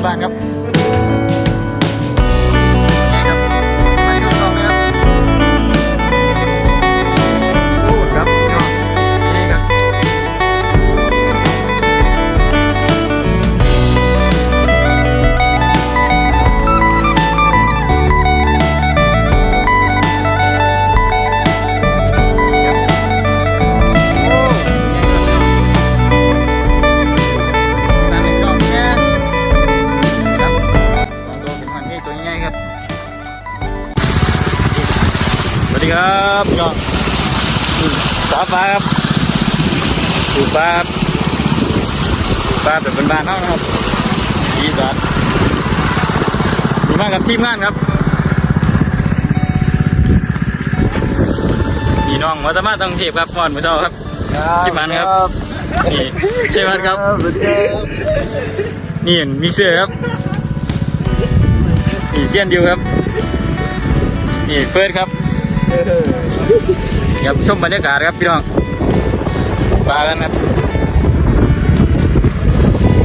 ที่บ้านครับ พันนี่ตัวใหญ่ครับ สวัสดีครับพี่น้องอืมสาฟ้าครับสูฟ้าครับสูฟ้าแบบเป็นบ้านๆเท่านะครับอีสานมีมากกับทีมงานครับพี่น้องวัฒนมาตังเทพครับก่อนมือเช้าครับชิมันครับนี่ใช่ไหมครับนี่มิกเซอร์ครับ นี่เซียนดิวครับ นี่เฟิร์สครับครับชมบรรยากาศครับพี่น้องปลากันครับ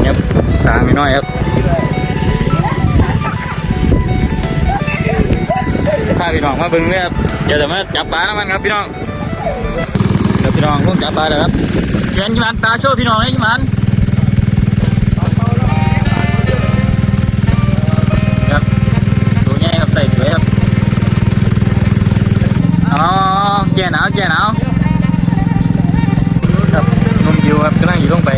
ครับสางนิดหน่อยครับพาพี่น้องมาเบิ่งเลยครับเดี๋ยวจะมาจับปลาน้ำมันครับพี่น้องเดี๋ยวพี่น้องต้องจับปลาแล้วครับเห็นยิมันปลาโชว์พี่น้องเลยยิมัน ส่สวยครับ อ๋อแก่หนาวแก่หนาวครับนมยิวครับกำลังอยู่ลงไป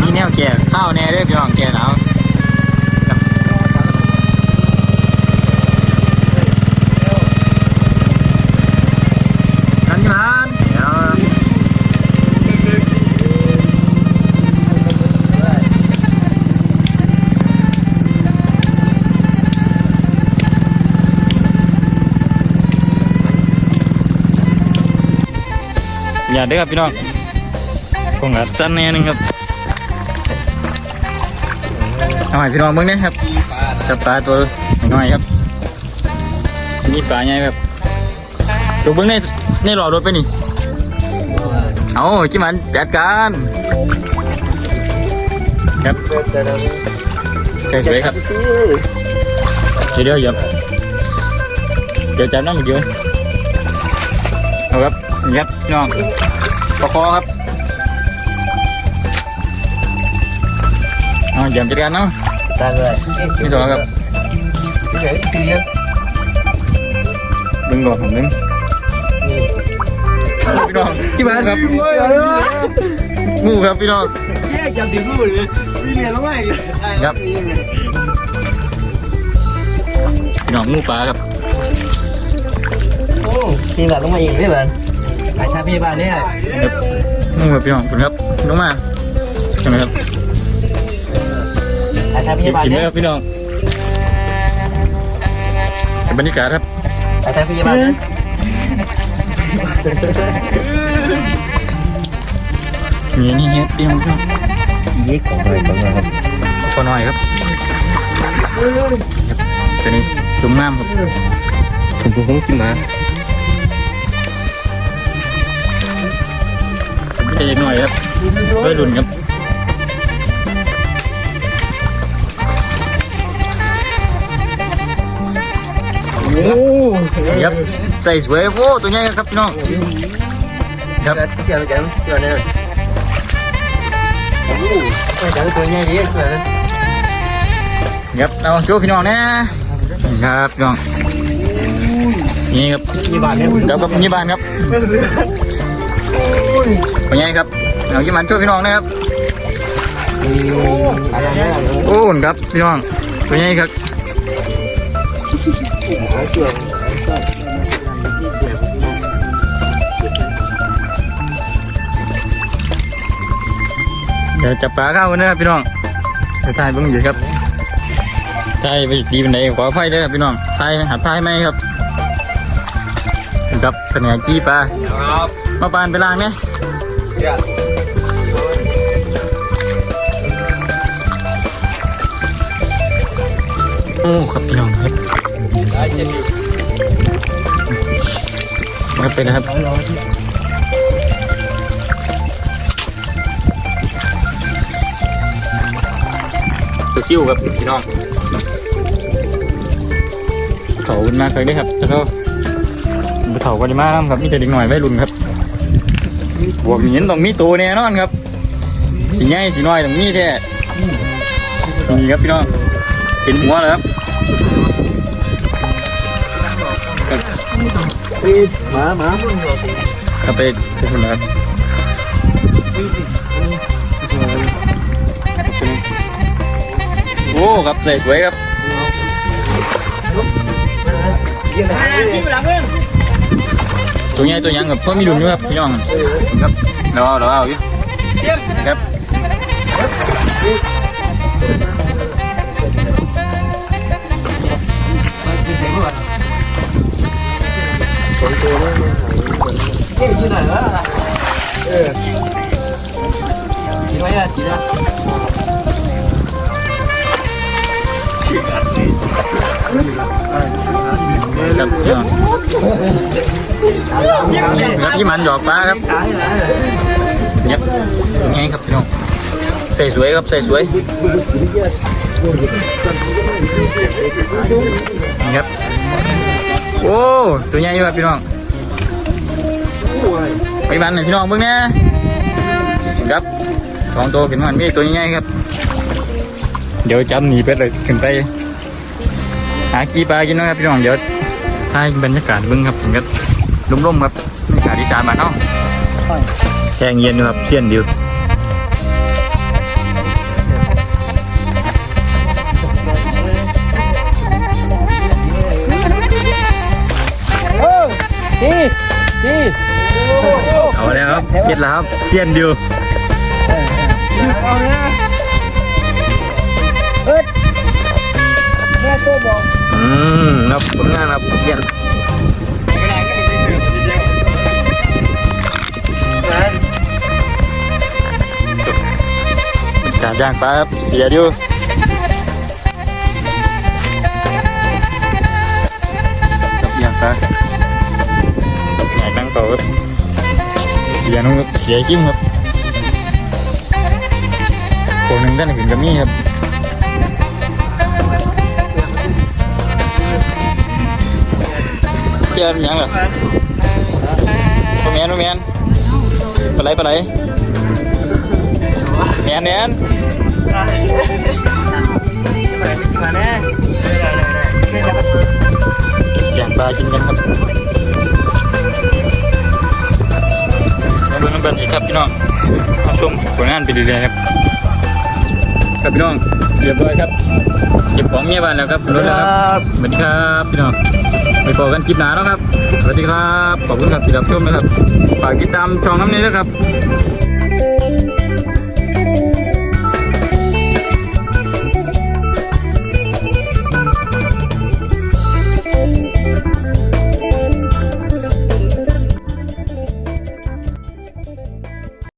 มีแนวแก่ข้าวแน่เด้อพี่น้องแก่หนาวาเด้อครับพี่น้องคงอัดสั้นแน่นึงครับเอาให้พี่น้องเบิ่งนะครับจับปลาตัวน้อยๆครับนี่ปลาใหญ่แบบตัวเบิ่งในในหลอดรถไปนี่เอาจิมันจัดการครับใช่สวยครับเดี๋ยวเดี๋ยวเหยียบเดี๋ยวจับน้ำอีกเดียวเอาครับนี่ครับพี่น้อง ประคอครับเอาเยี่ยมจัดการเนาะได้เลยไม่ตัวครับที่ไหนตีนดึงหลอดผมดึงพี่น้องที่บ้านครับงูครับพี่น้องแค่จับตีนรู้เลยมีเหรียญแล้วไหมครับพี่น้องงูปลาครับโอ้ตีนหลังลงมาอีกใช่ไหม ไอ้ชาพี่บ้านเนี่ยครับงูครับพี่น้องคุณครับลงมาใช่ไหมครับไอ้ชาเก็พี่บบ้านกินเนี่เลยยครับพี่น้องเก็บบรรยากาศครับไอ้ชาพี่บ้านเนี่ยนี่นี่นี่พี่น้องพี่น้องยิกของไปของครับพอหน่อยครับครับตัวนี้จุ่มน้ำครับผมผมกินมา ไม่ได้หน่อยครับด้วยรุ่นครับโอ้ครับใส่สวยโอ้ตัวใหญ่ครับพี่น้องครับเสียใจเสียเนี่ยโอ้ไอ้จังตัวใหญ่ดีเสียเลยครับเอาโชว์พี่น้องนะครับพี่น้องนี่ครับพี่บ้านเนี่ยเดี๋ยวกับยี่บานครับ ตัวใหญ่ครับเอายี่มันโชว์พี่น้องนะครับอะไรเนี่ยโอ้ครับพี่น้องตัวใหญ่ครับหาเกี่ยวเดี๋ยวจับปลาเข้ากันนะครับพี่น้องเดี๋ยวถ่ายเบิ่งอยู่ครับถ่ายไปดีเป็นไหนขอไฟเด้อครับพี่น้องถ่ายหัดถ่ายไหมครับครับเป็นไงจี้ปลาครับมาปานไปล้างเนี่ย เดี๋ยวโอ้ครับพี่น้องครับได้เจ็บอยู่ครับไปนะครับไปซิ่วครับพี่น้องเขาขึ้นมากเคยได้ครับแล้วก็ไปเถากันมากครับมีแต่เด็กหน่อยไม่รุนครับ บวกนี้ต้องมีตัวแน่นอนครับ สีใหญ่สีน้อยต้องมีแท้นี่ครับพี่น้องเห็นหัวแล้วครับหมาหมาครับไปทุกคนนะครับโอ้ครับใส่สวยครับที่หลังเพื่อน ตัวใหญ่ตัวยังกับพ่อมีดุนอยู่ครับพี่น้องครับเราเอาเราเอาอยู่ครับ ครับพี่น้องครับพี่มันหยอกปลาครับเนี่ยไงครับพี่น้องใส่สวยครับใส่สวยนี่ครับโอ้ตัวใหญ่ยู่ครับพี่น้องไปบ้านหน่อยพี่น้องเบิ่งนะครับสองตัวขึ้นมามีตัวใหญ่ครับ เดี๋ยวจำหนีเป็ดเลยขึ้นไป หาขี้ปลากินนะครับพี่น้องเดี๋ยว ถ่ายบรรยากาศบึ้งครับผมก็ร่มๆครับบรรยากาศที่สานบ้าเฮาแข่งเย็นดูครับเที่ยนอยู่ที่ที่เอาแล้วครับเก็ดแล้วครับเที่ยนอยู่เอาเนี้ยเฮ้ยแม่ตัวบอก อืมครับผลงานครับเที่ยนบรรยากาศย่างปลาครับเสียอยู่กับย่างปลาไหนตั้งโต๊ะครับเสียนู้นครับเสียกิ้มครับคนหนึ่งท่านขึ้นกับมี่ครับเจอมันยังเหรอปลาแมนปลาแมนปลาไหลปลาไหลแมนแมนมาแน่เก็บแจงปลากินกันครับมาดูน้ำเบิร์นอีกครับพี่น้องมาชมผลงานไปเรื่อยๆครับ ครับพี่น้องเรียบร้อยครับ เก็บของเมียบ้านแล้วครับรถแล้วครับสวัสดีครับพี่น้อง ไปพอกันคลิปหน้าแล้วครับ สวัสดีครับ ขอบคุณครับที่รับชมนะครับ ฝากติดตามช่องน้ำนี้นะครับ